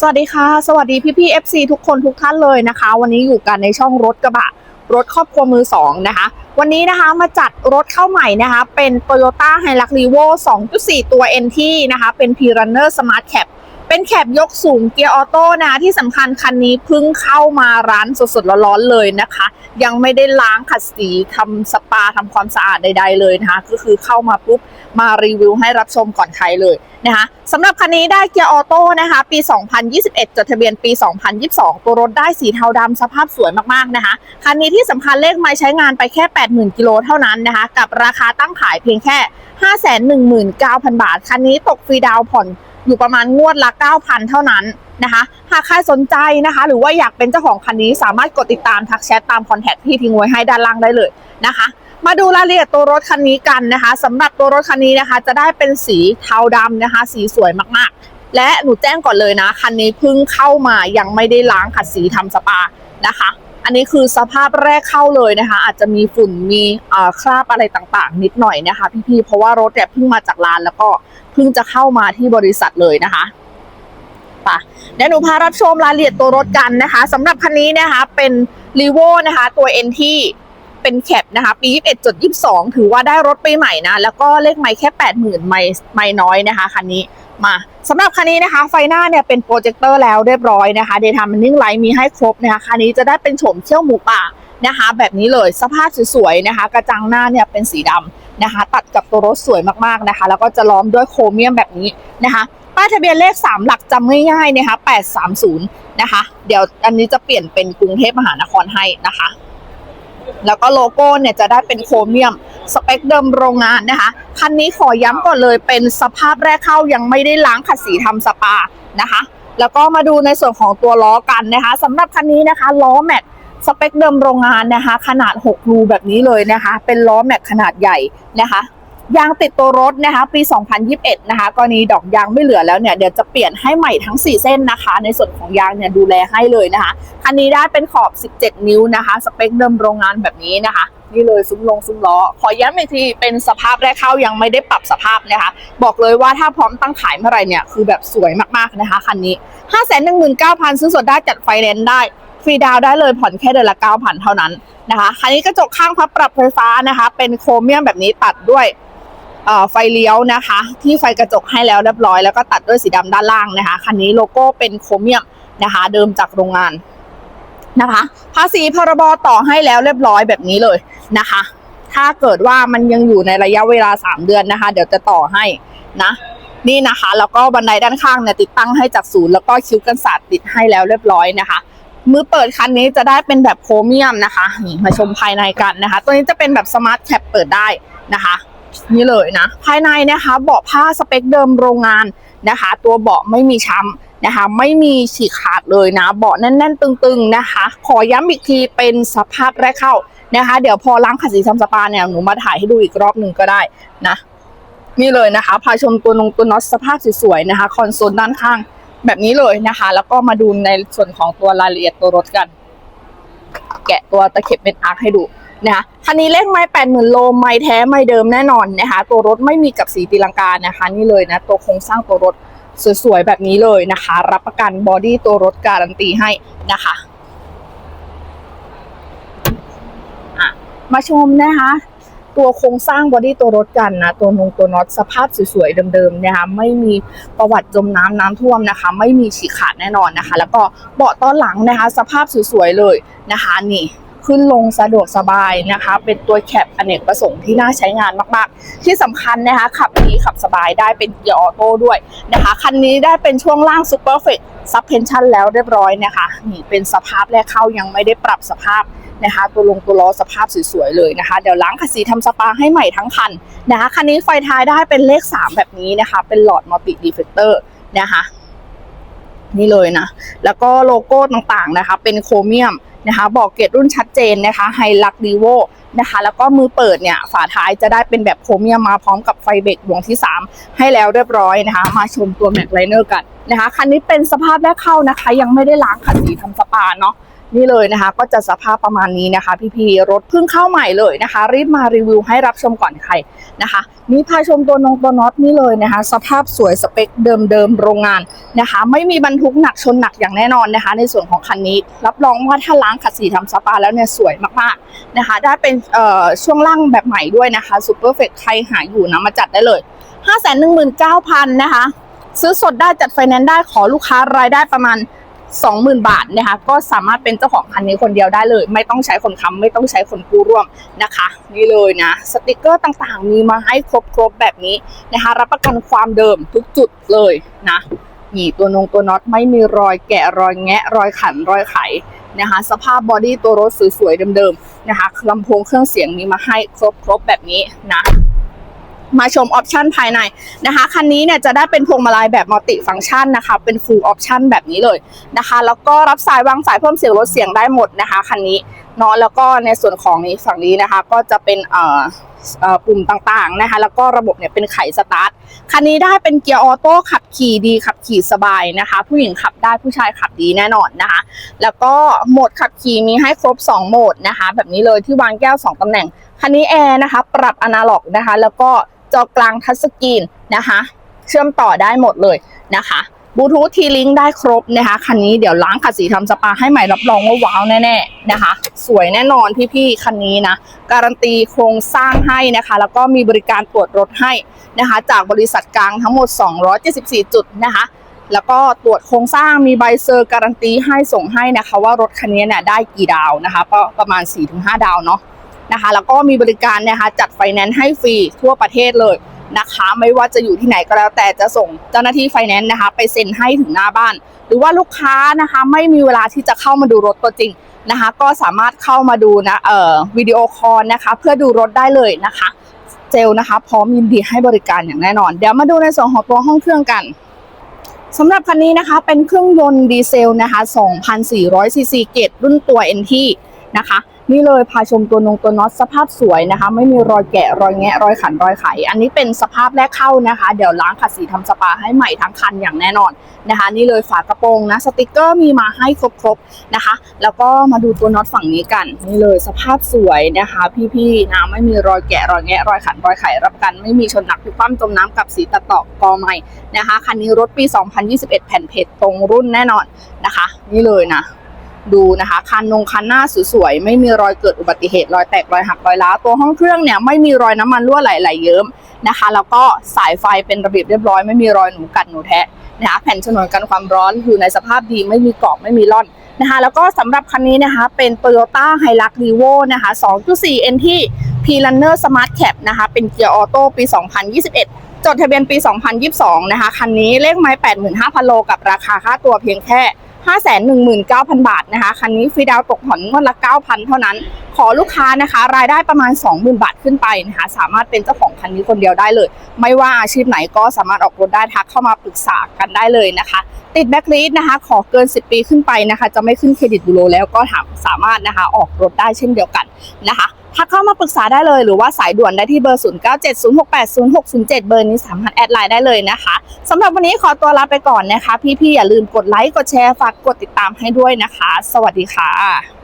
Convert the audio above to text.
สวัสดีค่ะ สวัสดีพี่พี่ๆ FC ทุกคนทุกท่านเลยนะคะ วันนี้อยู่กันในช่องรถกระบะ รถครอบครัวมือสองนะคะ วันนี้นะคะมาจัดรถเข้าใหม่นะคะ เป็น Toyota Hilux Revo 2.4 ตัว NT นะคะ เป็น P-Runner Smart Cab เป็นแคบยกสูงเกียร์ออโต้นะคะที่สำคัญคันนี้เพิ่งเข้ามาร้านสดๆร้อนๆเลยนะคะ ยังไม่ได้ล้างขัดสีทำสปาทำความสะอาดใด ๆเลยนะคะก็คือเข้ามาปุ๊บมารีวิวให้รับชมก่อนใครเลยนะคะสำหรับคันนี้ได้เกียร์ออโต้นะคะ ปี 2021 จดทะเบียนปี 2022 ตัวรถได้สีเทาดำสภาพสวยมากๆนะคะ คันนี้ที่สำคัญเลขไม้ใช้งานไปแค่ 80,000 กิโลเท่านั้นนะคะ กับราคาตั้งขายเพียงแค่ 519,000 บาท คันนี้ตกฟรีดาวผ่อนอยู่ประมาณงวดละ 9,000 เท่านั้น นะคะ หากใครสนใจนะคะ หรือว่าอยากเป็นเจ้าของคันนี้สามารถกดติดตามทักแชทตามคอนแทคที่ทิ้งไว้ให้ด้านล่างได้เลยนะคะ มาดูรายละเอียดตัวรถคันนี้กันนะคะสำหรับตัวรถคันนี้นะคะ จะได้เป็นสีเทาดำนะคะ สีสวยมากๆ และหนูแจ้งก่อนเลยนะคันนี้เพิ่งเข้ามายังไม่ได้ล้างขัดสีทำสปานะคะอันนี้คือสภาพแรกเข้าเลยนะคะ อาจจะมีฝุ่นมีคราบอะไรต่างๆ นิดหน่อยนะคะพี่ๆเพราะว่ารถเนี่ยเพิ่งมาจากร้านแล้วก็เพิ่งจะเข้ามาที่บริษัทเลยนะคะ ปะเดี๋ยวหนูพารับชมรายละเอียดตัวรถกันนะคะสำหรับคันนี้นะคะเป็นรีโวนะคะ ตัว NT เป็นแคปนะคะ ปี 21.22 ถือว่าได้รถปีใหม่นะ แล้วก็เลขไม่แค่ 80,000 ไม่ไม่น้อยนะคะคันนี้มาสำหรับคันนี้นะคะ ไฟหน้าเนี่ยเป็นโปรเจคเตอร์แล้วเรียบร้อยนะคะเดทามันนิ่งไลท์มีให้ครบนะคะคันนี้จะได้เป็นโฉมเที่ยวหมูป่านะคะ แบบนี้เลยสภาพสวยๆนะคะ กระจังหน้าเนี่ยเป็นสีดำนะคะ ตัดกับตัวรถสวยมากๆนะคะ แล้วก็จะล้อมด้วยโครเมียมแบบนี้นะคะ ป้ายทะเบียนเลข 3 หลักจำง่ายๆนะคะ830 นะคะ เดี๋ยวอันนี้จะเปลี่ยนเป็นกรุงเทพมหานครให้นะคะ แล้วก็โลโก้เนี่ยจะได้เป็นโครเมียม สเปคเดิมโรงงานนะคะ คันนี้ขอย้ำก่อนเลยเป็นสภาพแรกเข้ายังไม่ได้ล้างขัดสีทำสปานะคะ แล้วก็มาดูในส่วนของตัวล้อกันนะคะสำหรับคันนี้นะคะล้อแม็กสเปคเดิมโรงงานนะคะ ขนาด 6 รูแบบนี้เลยนะคะ เป็นล้อแม็กขนาดใหญ่นะคะ ยางติดตัวรถนะคะปี 2021 นะคะกรณีดอกยางไม่เหลือแล้วเนี่ยเดี๋ยวจะเปลี่ยนให้ใหม่ทั้ง 4 เส้นนะคะ ในส่วนของยางเนี่ยดูแลให้เลยนะคะคันนี้ได้เป็นขอบ 17 นิ้วนะคะ สเปคเดิมโรงงานแบบนี้นะคะ นี่เลยซุ้มลงซุ้มล้อ ขอย้ำอีกทีเป็นสภาพแรกเข้ายังไม่ได้ปรับสภาพนะคะ บอกเลยว่าถ้าพร้อมตั้งขายเมื่อไหร่เนี่ยคือแบบสวยมากๆนะคะคันนี้ 519,000 ซื้อสดได้จัดไฟแนนซ์ได้ฟรีดาวได้เลยผ่อนแค่เดือนละ9,000 เท่านั้นนะคะคันนี้กระจกข้างพับปรับไฟฟ้านะคะ เป็นโครเมียมแบบนี้ตัดด้วย ไฟเลี้ยวนะคะ ที่ไฟกระจกให้แล้วเรียบร้อย แล้วก็ตัดด้วยสีดำด้านล่างนะคะ คันนี้โลโก้เป็นโครเมียมนะคะ เดิมจากโรงงานนะคะ ภาษีพรบต่อให้แล้วเรียบร้อยแบบนี้เลยนะคะ ถ้าเกิดว่ามันยังอยู่ในระยะเวลา 3 เดือนนะคะ เดี๋ยวจะต่อให้นะนี่นะคะ แล้วก็บันไดด้านข้างเนี่ยติดตั้งให้จากศูนย์แล้วก็คิ้วกันศาสตร์ติดให้แล้วเรียบร้อยนะคะมือเปิดคันนี้จะได้เป็นแบบโครเมียมนะคะนี่มาชมภายในกันนะคะ ตัวนี้จะเป็นแบบสมาร์ทแคปเปิดได้นะคะ นี่เลยนะ ภายในนะคะเบาะผ้าสเปคเดิมโรงงานนะคะ ตัวเบาะไม่มีช้ำนะคะ ไม่มีฉีกขาดเลยนะ เบาะแน่นๆ ตึง ๆนะคะ ขอย้ำอีกทีเป็นสภาพแรกเข้านะคะ เดี๋ยวพอล้างขัดสีทำสปาเนี่ยหนูมาถ่ายให้ดูอีกรอบหนึ่งก็ได้นะ นี่เลยนะคะ พาชมตัวนงตัวน็อตสภาพสวยๆนะคะ คอนโซลด้านข้างแบบนี้เลยนะคะ แล้วก็มาดูในส่วนของตัวรายละเอียดตัวรถกัน แกะตัวตะเข็บเม็ดอาร์คให้ดู นะคะคันนี้เลขไม่แปดหมื่นโลไม่แท้ไม่เดิมแน่นอนนะคะ ตัวรถไม่มีกับสีตีลังกานะคะ นี่เลยนะ ตัวโครงสร้างตัวรถสวยๆ แบบนี้เลยนะคะ รับประกันบอดี้ตัวรถการันตีให้นะคะะมาชมนะคะตัวโครงสร้างบอดี้ตัวรถกันนะตัวนงตัวน็อตสภาพสวยๆเดิมๆนะคะไม่มีประวัติจมน้ำน้ำท่วมนะคะ ไม่มีฉีกขาดแน่นอนนะคะ แล้วก็เบาะต้อนหลังนะคะ สภาพสวยๆเลยนะคะนี่ ขึ้นลงสะดวกสบายนะคะ เป็นตัวแคปอเนกประสงค์ที่น่าใช้งานมากๆ ที่สำคัญนะคะ ขับดีขับสบายได้เป็นเกียร์ออโต้ด้วยนะคะ คันนี้ได้เป็นช่วงล่างซูเปอร์เฟกซับเพนชั่นแล้วเรียบร้อยนะคะนี่เป็นสภาพแรกเข้ายังไม่ได้ปรับสภาพนะคะตัวลงตัวล้อสภาพสวยๆเลยนะคะ เดี๋ยวล้างขัดสีทำสปาให้ใหม่ทั้งคันนะคะคันนี้ไฟท้ายได้เป็นเลข 3 แบบนี้นะคะ เป็นหลอดมัลติดีเฟกเตอร์นะคะนี่เลยนะ แล้วก็โลโก้ต่างๆนะคะ เป็นโครเมียม นะคะบอกเกรดรุ่นชัดเจนนะคะไฮลักดีโวนะคะแล้วก็มือเปิดเนี่ยฝาท้ายจะได้เป็นแบบโครเมียมมาพร้อมกับไฟเบรกดวงที่ 3 ให้แล้วเรียบร้อยนะคะ มาชมตัวแม็กไลเนอร์กันนะคะคันนี้เป็นสภาพแรกเข้านะคะ ยังไม่ได้ล้างขัดสีทำสปาเนาะ นี่เลยนะคะก็จะสภาพประมาณนี้นะคะ พี่ๆรถเพิ่งเข้าใหม่เลยนะคะ รีบมารีวิวให้รับชมก่อนใครนะคะนี่พาชมตัวนงตัวน็อตนี่เลยนะคะ สภาพสวยสเปคเดิมๆโรงงานนะคะ ไม่มีบรรทุกหนักชนหนักอย่างแน่นอนนะคะ ในส่วนของคันนี้ รับรองว่าถ้าล้างขัดสีทำสปาแล้วเนี่ยสวยมากๆนะคะ ได้เป็นช่วงล่างแบบใหม่ด้วยนะคะซูเปอร์เฟกใครหาอยู่นะมาจัดได้เลย5 1 9 0 0 0นะคะซื้อสดได้จัดไฟแนนซ์ได้ขอลูกค้ารายได้ประมาณ 20,000 บาทนะคะก็สามารถเป็นเจ้าของคันนี้คนเดียวได้เลย ไม่ต้องใช้คนค้ำไม่ต้องใช้คนกู้ร่วมนะคะ นี่เลยนะ สติกเกอร์ต่างๆ มีมาให้ครบๆแบบนี้นะคะ รับประกันความเดิมทุกจุดเลยนะนี่ตัวนงตัวน็อตไม่มีรอยแกะรอยแงะ รอยขันรอยไขนะคะ สภาพบอดี้ตัวรถสวยๆเดิมๆนะคะลำโพงเครื่องเสียงมีมาให้ครบๆแบบนี้นะ มาชมออปชันภายในนะคะ คันนี้เนี่ยจะได้เป็นพวงมาลัยแบบมัลติฟังก์ชันนะคะ เป็น full option แบบนี้เลยนะคะ แล้วก็รับสายวางสายเพิ่มเสียงลดเสียงได้หมดนะคะ คันนี้เนาะแล้วก็ในส่วนของนี้ฝั่งนี้นะคะ ก็จะเป็นเอ่อเอ่อปุ่มต่างๆนะคะ แล้วก็ระบบเนี่ยเป็นไขสตาร์ท คันนี้ได้เป็นเกียร์ออโต้ขับขี่ดีขับขี่สบายนะคะ ผู้หญิงขับได้ผู้ชายขับดีแน่นอนนะคะ แล้วก็โหมดขับขี่มีให้ครบ 2 โหมดนะคะ แบบนี้เลยที่วางแก้ว 2ตำแหน่ง คันนี้แอร์นะคะ ปรับอนาล็อกนะคะ แล้วก็ จอกลางทัชสกรีนนะคะ เชื่อมต่อได้หมดเลยนะคะบลูทูธทีลิงได้ครบนะคะคันนี้เดี๋ยวล้างขัดสีทำสปาให้ใหม่รับรองว่าว้าวแน่ๆนะคะ สวยแน่นอนพี่ๆคันนี้นะ การันตีโครงสร้างให้นะคะ แล้วก็มีบริการตรวจรถให้นะคะ จากบริษัทกลางทั้งหมด 274 จุดนะคะแล้วก็ตรวจโครงสร้างมีใบเซอร์การันตีให้ส่งให้นะคะ ว่ารถคันนี้เนี่ยได้กี่ดาวนะคะประมาณ 4-5 ดาวเนาะ นะคะ แล้วก็มีบริการนะคะจัดไฟแนนซ์ให้ฟรีทั่วประเทศเลยนะคะ ไม่ว่าจะอยู่ที่ไหนก็แล้วแต่จะส่งเจ้าหน้าที่ไฟแนนซ์นะคะ ไปเซ็นให้ถึงหน้าบ้าน หรือว่าลูกค้านะคะไม่มีเวลาที่จะเข้ามาดูรถตัวจริงนะคะ ก็สามารถเข้ามาดูนะเอ่อวิดีโอคอลนะคะ เพื่อดูรถได้เลยนะคะ เจลนะคะ พร้อมยินดีให้บริการอย่างแน่นอน เดี๋ยวมาดูในส่วนของตัวห้องเครื่องกันสำหรับคันนี้นะคะเป็นเครื่องยนต์ดีเซลนะคะ 2,400ซีซีเกตรุ่นตัว NT นะคะ นี่เลยพาชมตัวนงตัวน็อตสภาพสวยนะคะ ไม่มีรอยแกะรอยแงะรอยขันรอยไข อันนี้เป็นสภาพแรกเข้านะคะ เดี๋ยวล้างขัดสีทำสปาให้ใหม่ทั้งคันอย่างแน่นอนนะคะ นี่เลยฝากระโปรงนะสติกเกอร์มีมาให้ครบๆนะคะ แล้วก็มาดูตัวน็อตฝั่งนี้กัน นี่เลยสภาพสวยนะคะ พี่ๆนะไม่มีรอยแกะรอยแงะรอยขันรอยไข รับกันไม่มีชนหนักพลิกคว่ำจมน้ำกับสีตัดต่อกอใหม่นะคะคันนี้รถปี 2021 แผ่นเพจตรงรุ่นแน่นอนนะคะ นี่เลยนะ ดูนะคะคันนงคันหน้าสวยๆไม่มีรอยเกิดอุบัติเหตุรอยแตกรอยหักรอยล้าตัวห้องเครื่องเนี่ยไม่มีรอยน้ำมันรั่วไหลไหลเยิ้มนะคะ แล้วก็สายไฟเป็นระเบียบเรียบร้อยไม่มีรอยหนูกัดหนูแทะนะคะแผ่นฉนวนกันความร้อนอยู่ในสภาพดีไม่มีกรอบไม่มีร่อนนะคะแล้วก็สำหรับคันนี้นะคะเป็น Toyota Hilux Revo นะคะ 2.4 NT P Runner Smart Cap นะคะ เป็นเกียร์ออโต้ปี 2021 จดทะเบียนปี 2022 นะคะ คันนี้เลขไม้ 85,000 โลกับราคาค่าตัวเพียงแค่ 519,000 บาทนะคะ คันนี้ฟรีดาวตกผ่อนงวดละ 9,000 เท่านั้น ขอลูกค้านะคะ รายได้ประมาณ 20,000 บาทขึ้นไปนะคะ สามารถเป็นเจ้าของคันนี้คนเดียวได้เลย ไม่ว่าอาชีพไหนก็สามารถออกรถได้ทักเข้ามาปรึกษากันได้เลยนะคะ ติดแบ็คลีดนะคะ ขอเกิน 10 ปีขึ้นไปนะคะ จะไม่ขึ้นเครดิตบูโรแล้วก็ถามสามารถนะคะออกรถได้เช่นเดียวกันนะคะ ทักเข้ามาปรึกษาได้เลย หรือว่าสายด่วนได้ที่เบอร์ 0970680607 เบอร์นี้สามารถแอดไลน์ได้เลยนะคะสำหรับวันนี้ขอตัวลาไปก่อนนะคะ พี่ๆอย่าลืมกดไลค์กดแชร์ฝากกดติดตามให้ด้วยนะคะ สวัสดีค่ะ